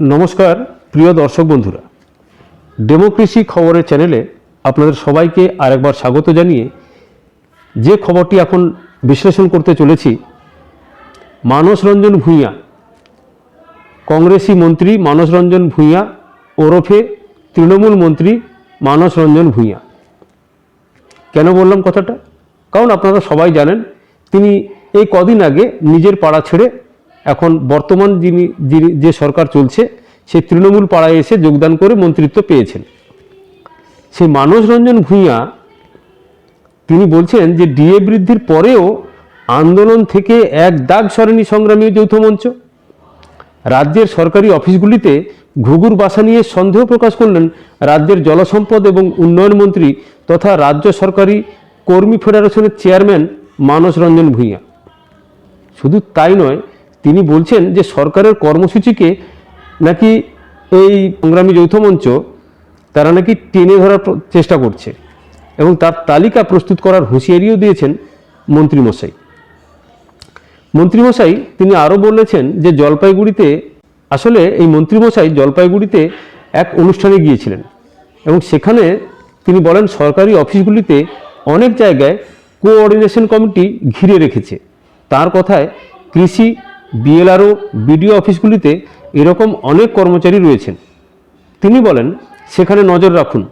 নমস্কার, প্রিয় দর্শক বন্ধুরা। ডেমোক্রেসি খবরের চ্যানেলে আপনাদের সবাইকে আরেকবার স্বাগত জানিয়ে যে খবরটি এখন বিশ্লেষণ করতে চলেছি মানস রঞ্জন ভূঁইয়া, কংগ্রেসি মন্ত্রী মানস রঞ্জন ভূঁইয়া, ওরফে তৃণমূল মন্ত্রী মানস রঞ্জন ভূঁইয়া। কেন বললাম কথাটা? কারণ আপনারা সবাই জানেন, তিনি এই কদিন আগে নিজের পাড়া ছেড়ে এখন বর্তমান যিনি যিনি যে সরকার চলছে, সেই তৃণমূল পাড়ায় এসে যোগদান করে মন্ত্রিত্ব পেয়েছেন। সেই মানস রঞ্জন ভূঁইয়া, তিনি বলছেন যে ডিএ বৃদ্ধির পরেও আন্দোলন থেকে এক দাগ সরেনি সংগ্রামী যৌথ মঞ্চ। রাজ্যের সরকারি অফিসগুলিতে ঘুঘুর বাসা নিয়ে সন্দেহ প্রকাশ করলেন রাজ্যের জলসম্পদ এবং উন্নয়ন মন্ত্রী তথা রাজ্য সরকারি কর্মী ফেডারেশনের চেয়ারম্যান মানস রঞ্জন ভূঁইয়া। শুধু তাই নয় তিনি বলছেন যে সরকারের কর্মসূচিকে নাকি এই সংগ্রামী যৌথ মঞ্চ তারা নাকি টেনে ধরার চেষ্টা করছে এবং তার তালিকা প্রস্তুত করার হুঁশিয়ারিও দিয়েছেন মন্ত্রীমশাই। মন্ত্রীমশাই, তিনি আরও বলেছেন যে জলপাইগুড়িতে, আসলে এই মন্ত্রীমশাই জলপাইগুড়িতে এক অনুষ্ঠানে গিয়েছিলেন এবং সেখানে তিনি বলেন, সরকারি অফিসগুলিতে অনেক জায়গায় কোঅর্ডিনেশন কমিটি ঘিরে রেখেছে। তার কথায় কৃষি বিএলআরও বিডিও অফিসগুলিতে এরকম অনেক কর্মচারী রয়েছেন। তিনি বলেন, সেখানে নজর রাখুন।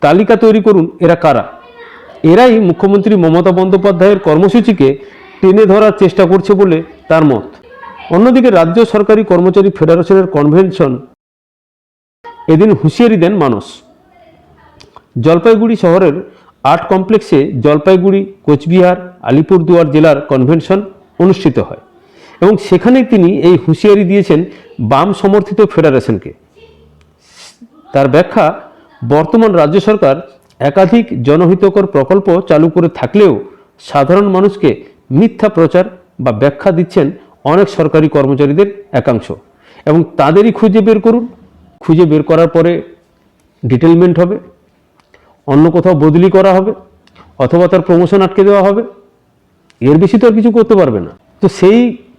তালিকা তৈরি করুন এরা কারা? এরাই মুখ্যমন্ত্রী মমতা বন্দ্যোপাধ্যায়ের কর্মসূচিকে টেনে ধরার চেষ্টা করছে বলে তার মত। অন্যদিকে রাজ্য সরকারি কর্মচারী ফেডারেশনের কনভেনশন এদিন হুঁশিয়ারি দেন মানস। জলপাইগুড়ি শহরের আর্ট কমপ্লেক্সে জলপাইগুড়ি, কোচবিহার, আলিপুরদুয়ার জেলার কনভেনশন অনুষ্ঠিত হয়। এবং সেখানে তিনি এই হুঁশিয়ারি দিয়েছেন বাম সমর্থিত ফেডারেশনকে। তার ব্যাখ্যা, বর্তমান রাজ্য সরকার একাধিক জনহিতকর প্রকল্প চালু করে থাকলেও সাধারণ মানুষকে মিথ্যা প্রচার বা ব্যাখ্যা দিচ্ছেন অনেক সরকারি কর্মচারীদের একাংশ। এবং তাদেরই খুঁজে বের করুন। খুঁজে বের করার পরে ডিটেলমেন্ট হবে, অন্য কোথাও বদলি করা হবে, অথবা তার প্রমোশন আটকে দেওয়া হবে। এর বেশি তো আর কিছু করতে পারবে না। তো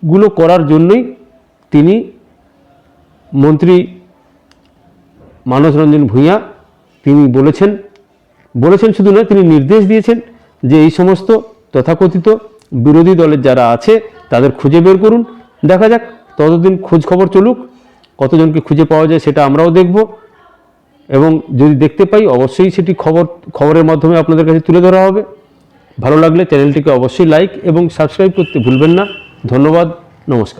সেইগুলো করার জন্যই তিনি মন্ত্রী মানস রঞ্জন ভূঁইয়া তিনি বলেছেন বলেছেন শুধু নয়, তিনি নির্দেশ দিয়েছেন যে এই সমস্ত তথাকথিত বিরোধী দলের যারা আছে তাদের খুঁজে বের করুন। দেখা যাক ততদিন খোঁজ খবর চলুক, কতজনকে খুঁজে পাওয়া যায় সেটা আমরাও দেখব। এবং যদি দেখতে পাই, অবশ্যই সেটি খবর, খবরের মাধ্যমে আপনাদের কাছে তুলে ধরা হবে। ভালো লাগলে চ্যানেলটিকে অবশ্যই লাইক এবং সাবস্ক্রাইব করতে ভুলবেন না। ধন্যবাদ নমস্কার